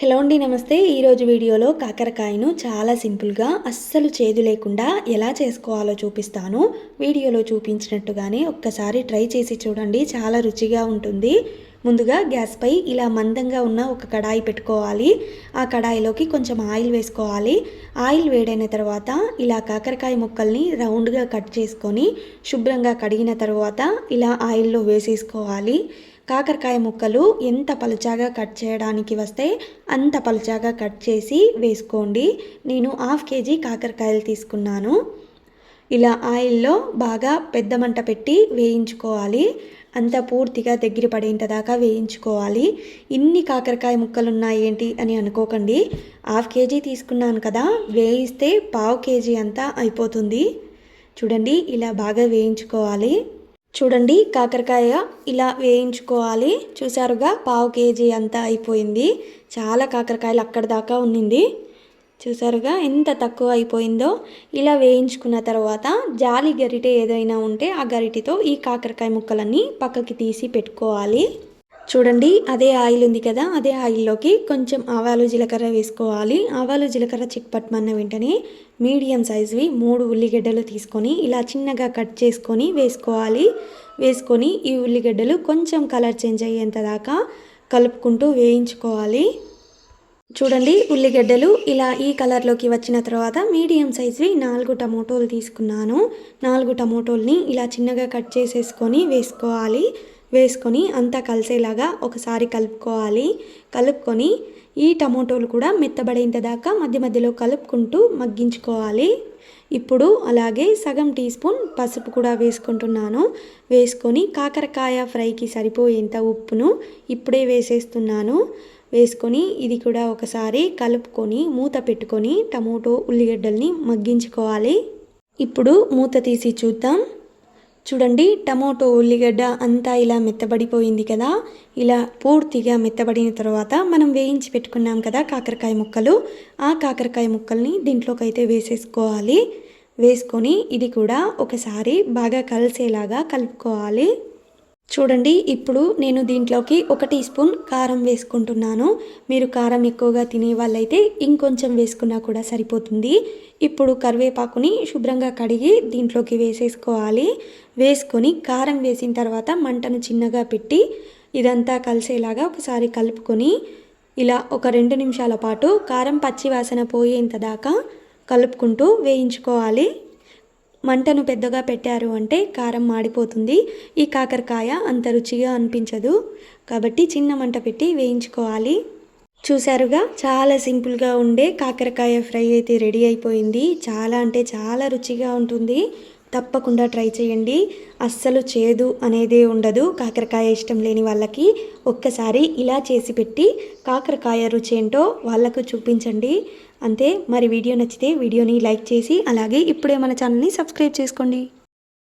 Hello అండి నమస్తే. ఈరోజు వీడియోలో కాకరకాయను చాలా సింపుల్గా అస్సలు చేదు లేకుండా ఎలా చేసుకోవాలో చూపిస్తాను. వీడియోలో చూపించినట్టుగానే ఒక్కసారి ట్రై చేసి చూడండి చాలా రుచిగా ఉంటుంది. ముందుగా గ్యాస్పై ఇలా మందంగా ఉన్న ఒక కడాయి పెట్టుకోవాలి. ఆ కడాయిలోకి కొంచెం ఆయిల్ వేసుకోవాలి. ఆయిల్ వేడైన తర్వాత ఇలా కాకరకాయ ముక్కల్ని రౌండ్గా కట్ చేసుకొని శుభ్రంగా కడిగిన తర్వాత ఇలా ఆయిల్లో వేసేసుకోవాలి. కాకరకాయ ముక్కలు ఎంత పలుచాగా కట్ చేయడానికి వస్తే అంత పలుచాగా కట్ చేసి వేసుకోండి. నేను హాఫ్ కేజీ కాకరకాయలు తీసుకున్నాను. ఇలా ఆయిల్లో బాగా పెద్ద మంట పెట్టి వేయించుకోవాలి. అంత పూర్తిగా దగ్గర పడేంత దాకా వేయించుకోవాలి. ఇన్ని కాకరకాయ ముక్కలు ఉన్నాయి ఏంటి అని అనుకోకండి. హాఫ్ కేజీ తీసుకున్నాను కదా వేయిస్తే పావు కేజీ అంతా అయిపోతుంది. చూడండి ఇలా బాగా వేయించుకోవాలి. చూడండి కాకరకాయ ఇలా వేయించుకోవాలి. చూసారుగా పావు కేజీ అంతా అయిపోయింది. చాలా కాకరకాయలు అక్కడ దాకా ఉన్నింది. చూసారుగా ఎంత తక్కువ అయిపోయిందో. ఇలా వేయించుకున్న తర్వాత జాలి గరిటె ఏదైనా ఉంటే ఆ గరిటెతో ఈ కాకరకాయ ముక్కలన్నీ పక్కకి తీసి పెట్టుకోవాలి. చూడండి అదే ఆయిల్ ఉంది కదా అదే ఆయిల్లోకి కొంచెం ఆవాలు జీలకర్ర వేసుకోవాలి. ఆవాలు జీలకర్ర చిక్పట్టమన్న వెంటనే మీడియం సైజువి మూడు ఉల్లిగడ్డలు తీసుకొని ఇలా చిన్నగా కట్ చేసుకొని వేసుకోవాలి. వేసుకొని ఈ ఉల్లిగడ్డలు కొంచెం కలర్ చేంజ్ అయ్యేంత దాకా కలుపుకుంటూ వేయించుకోవాలి. చూడండి ఉల్లిగడ్డలు ఇలా ఈ కలర్లోకి వచ్చిన తర్వాత మీడియం సైజువి నాలుగు టమోటోలు తీసుకున్నాను. నాలుగు టమోటోల్ని ఇలా చిన్నగా కట్ చేసేసుకొని వేసుకోవాలి. వేసుకొని అంతా కలిసేలాగా ఒకసారి కలుపుకోవాలి. కలుపుకొని ఈ టమోటోలు కూడా మెత్తబడేంత దాకా మధ్య మధ్యలో కలుపుకుంటూ మగ్గించుకోవాలి. ఇప్పుడు అలాగే సగం టీ స్పూన్ పసుపు కూడా వేసుకుంటున్నాను. వేసుకొని కాకరకాయ ఫ్రైకి సరిపోయేంత ఉప్పును ఇప్పుడే వేసేస్తున్నాను. వేసుకొని ఇది కూడా ఒకసారి కలుపుకొని మూత పెట్టుకొని టమోటో ఉల్లిగడ్డల్ని మగ్గించుకోవాలి. ఇప్పుడు మూత తీసి చూద్దాం. చూడండి టమోటో ఉల్లిగడ్డ అంతా ఇలా మెత్తబడిపోయింది కదా. ఇలా పూర్తిగా మెత్తబడిన తర్వాత మనం వేయించి పెట్టుకున్నాం కదా కాకరకాయ ముక్కలు. ఆ కాకరకాయ ముక్కల్ని దీంట్లోకైతే వేసేసుకోవాలి. వేసుకొని ఇది కూడా ఒకసారి బాగా కలిసేలాగా కలుపుకోవాలి. చూడండి ఇప్పుడు నేను దీంట్లోకి ఒక టీ స్పూన్ కారం వేసుకుంటున్నాను. మీరు కారం ఎక్కువగా తినే వాళ్ళైతే ఇంకొంచెం వేసుకున్నా కూడా సరిపోతుంది. ఇప్పుడు కరివేపాకుని శుభ్రంగా కడిగి దీంట్లోకి వేసేసుకోవాలి. వేసుకొని కారం వేసిన తర్వాత మంటను చిన్నగా పెట్టి ఇదంతా కలిసేలాగా ఒకసారి కలుపుకొని ఇలా ఒక రెండు నిమిషాల పాటు కారం పచ్చివాసన పోయేంత దాకా కలుపుకుంటూ వేయించుకోవాలి. మంటను పెద్దగా పెట్టారు అంటే కారం మాడిపోతుంది. ఈ కాకరకాయ అంత రుచిగా అనిపించదు. కాబట్టి చిన్న మంట పెట్టి వేయించుకోవాలి. చూసారుగా చాలా సింపుల్గా ఉండే కాకరకాయ ఫ్రై అయితే రెడీ అయిపోయింది. చాలా అంటే చాలా రుచిగా ఉంటుంది. తప్పకుండా ట్రై చేయండి. అస్సలు చేదు అనేదే ఉండదు. కాకరకాయ ఇష్టం లేని వాళ్ళకి ఒక్కసారి ఇలా చేసి పెట్టి కాకరకాయ రుచి ఏంటో వాళ్ళకు చూపించండి. అంతే. మరి వీడియో నచ్చితే వీడియోని లైక్ చేసి అలాగే ఇప్పుడే మన ఛానల్ని సబ్స్క్రైబ్ చేసుకోండి.